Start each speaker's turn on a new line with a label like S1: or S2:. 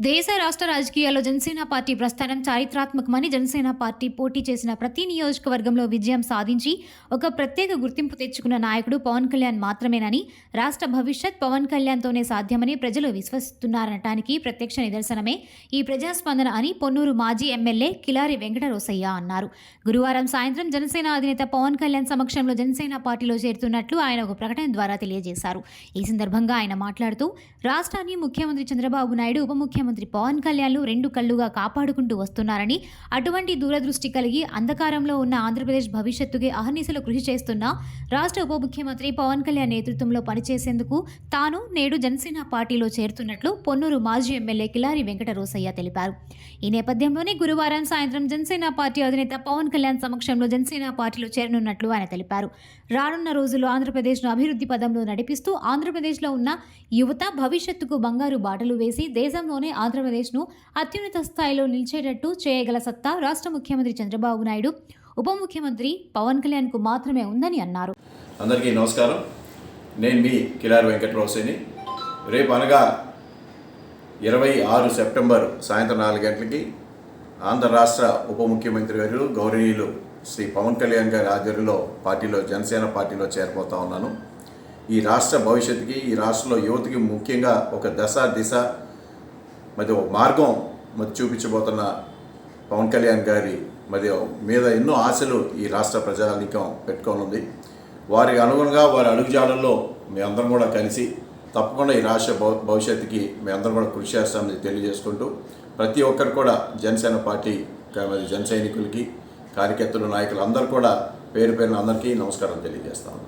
S1: దేశ రాష్ట్ర రాజకీయాల్లో జనసేన పార్టీ ప్రస్థానం చారిత్రాత్మకమని జనసేన పార్టీ పోటీ చేసిన ప్రతి నియోజకవర్గంలో విజయం సాధించి ఒక ప్రత్యేక గుర్తింపు తెచ్చుకున్న నాయకుడు పవన్ కళ్యాణ్ మాత్రమేనని రాష్ట్ర భవిష్యత్ పవన్ కళ్యాణ్తోనే సాధ్యమని ప్రజలు విశ్వసిస్తున్నారనటానికి ప్రత్యక్ష నిదర్శనమే ఈ ప్రజాస్పందన అని పొన్నూరు మాజీ ఎమ్మెల్యే కిలారి వెంకటరోసయ్య అన్నారు. గురువారం సాయంత్రం జనసేన అధినేత పవన్ కళ్యాణ్ సమక్షంలో జనసేన పార్టీలో చేరుతున్నట్లు ఆయన ఒక ప్రకటన ద్వారా తెలియజేశారు. ఈ సందర్భంగా ఆయన మాట్లాడుతూ రాష్ట్రాన్ని ముఖ్యమంత్రి చంద్రబాబు నాయుడు ఉప ముఖ్యమంత్రి పవన్ కళ్యాణ్లు రెండు కళ్ళుగా కాపాడుకుంటూ వస్తున్నారని అటువంటి దూరదృష్టి కలిగి అంధకారంలో ఉన్న ఆంధ్రప్రదేశ్ భవిష్యత్తుకి అహర్నిశలు కృషి చేస్తున్న రాష్ట్ర ఉప ముఖ్యమంత్రి పవన్ కళ్యాణ్ నేతృత్వంలో పనిచేసేందుకు తాను నేడు జనసేన పార్టీలో చేరుతున్నట్లు పొన్నూరు మాజీ ఎమ్మెల్యే కిలారి వెంకటరోసయ్య తెలిపారు. ఈ నేపథ్యంలోనే గురువారం సాయంత్రం జనసేన పార్టీ అధినేత పవన్ కళ్యాణ్ సమక్షంలో జనసేన పార్టీలో చేరనున్నట్లు ఆయన తెలిపారు. రానున్న రోజుల్లో ఆంధ్రప్రదేశ్ను అభివృద్ధి పదంలో నడిపిస్తూ ఆంధ్రప్రదేశ్లో ఉన్న యువత భవిష్యత్తుకు బంగారు బాటలు వేసి దేశంలోనే ఆంధ్రప్రదేశ్ను అత్యున్నత స్థాయిలో నిలిచేటట్టు చేయగల సత్తా రాష్ట్ర ముఖ్యమంత్రి చంద్రబాబు నాయుడు ఉప ముఖ్యమంత్రి పవన్ కళ్యాణ్కు మాత్రమే ఉందని అన్నారు.
S2: అందరికీ నమస్కారం. నేను మీ కిలార్ వెంకటరావుసేని. రేపు అనగా ఇరవై ఆరు సెప్టెంబర్ సాయంత్రం నాలుగు గంటలకి ఆంధ్ర రాష్ట్ర ఉప ముఖ్యమంత్రి గారు గౌరవనీయులు శ్రీ పవన్ కళ్యాణ్ గారి ఆధ్వర్యంలో పార్టీలో జనసేన పార్టీలో చేరిపోతా ఉన్నాను. ఈ రాష్ట్ర భవిష్యత్తుకి ఈ రాష్ట్రంలో యువతకి ముఖ్యంగా ఒక దశ దిశ మరి ఒక మార్గం మరి చూపించబోతున్న పవన్ కళ్యాణ్ గారి మరి మీద ఎన్నో ఆశలు ఈ రాష్ట్ర ప్రజానీకం పెట్టుకొని ఉంది వారికి అనుగుణంగా వారి అడుగుజాడల్లో అందరం కూడా కలిసి తప్పకుండా ఈ రాష్ట్ర భవిష్యత్తుకి భవిష్యత్తుకి మేమందరం కూడా కృషి చేస్తామని తెలియజేసుకుంటూ ప్రతి ఒక్కరు కూడా జనసేన పార్టీ జన సైనికులకి కార్యకర్తలు నాయకులు అందరూ కూడా పేరు పేరున అందరికీ నమస్కారం తెలియజేస్తాను.